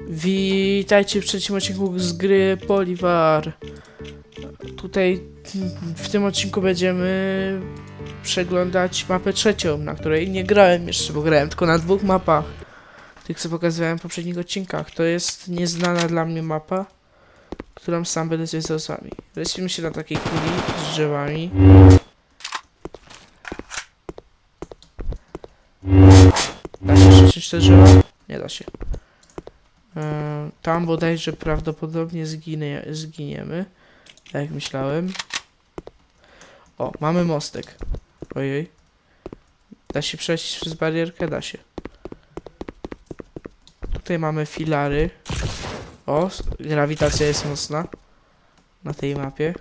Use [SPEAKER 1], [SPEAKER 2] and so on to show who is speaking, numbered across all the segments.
[SPEAKER 1] Witajcie w trzecim odcinku z gry Poliwar. Tutaj w tym odcinku będziemy przeglądać mapę trzecią, na której nie grałem jeszcze, bo grałem tylko na dwóch mapach. Tych, co pokazywałem w poprzednich odcinkach. To jest nieznana dla mnie mapa, którą sam będę zwiedzał z wami. Lecimy się na takiej kuli z drzewami. Da się przeciąć te drzewa? Nie da się. E, Tam bodajże prawdopodobnie zginie, zginiemy. Tak jak myślałem. O, mamy mostek. Ojej. Da się przejść przez barierkę? Da się. Tutaj mamy filary. O, grawitacja jest mocna. Na tej mapie.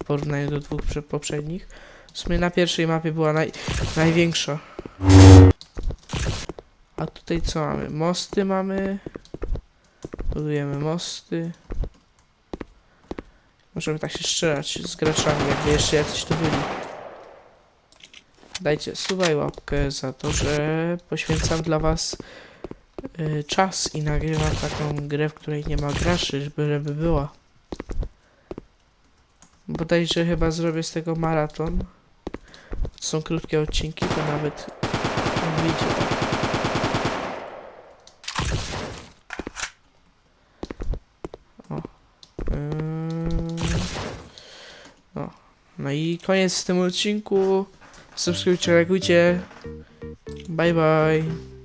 [SPEAKER 1] W porównaniu do dwóch prze- poprzednich. W sumie na pierwszej mapie była naj, największa. A tutaj co mamy? Mosty mamy. Budujemy mosty. Możemy tak się strzelać z graczami, jakby jeszcze jacyś tu byli. Dajcie suba i łapkę za to, że poświęcam dla was y, czas i nagrywam taką grę, w której nie ma graczy, byleby była. Bodajże chyba zrobię z tego maraton. To są krótkie odcinki, to nawet nie. No. no i koniec w tym odcinku. Subskrybujcie, lajkujcie. Bye bye.